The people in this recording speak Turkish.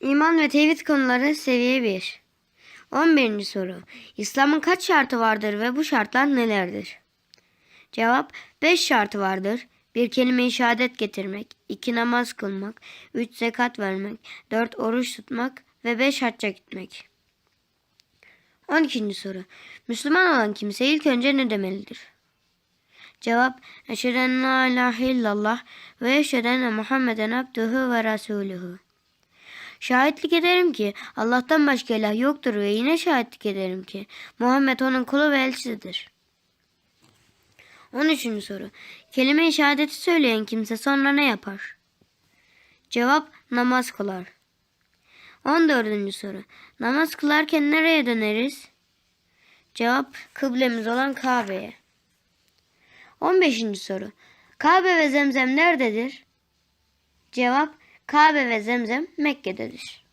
İman ve tevhid konuları seviye 1. 11. soru. İslam'ın kaç şartı vardır ve bu şartlar nelerdir? Cevap 5 şartı vardır. Bir kelime-i şehadet getirmek, 2 namaz kılmak, 3 zekat vermek, 4 oruç tutmak ve 5 hacca gitmek. 12. soru. Müslüman olan kimse ilk önce ne demelidir? Cevap Eşhedü en la ilahe illallah ve eşhedü enne Muhammeden abduhu ve rasuluhu. Şahitlik ederim ki Allah'tan başka ilah yoktur ve yine şahitlik ederim ki Muhammed onun kulu ve elçisidir. 13. soru. Kelime-i şehadeti söyleyen kimse sonra ne yapar? Cevap namaz kılar. 14. soru. Namaz kılarken nereye döneriz? Cevap kıblemiz olan Kabe'ye. 15. soru. Kabe ve Zemzem nerededir? Cevap Kabe ve Zemzem Mekke'dedir.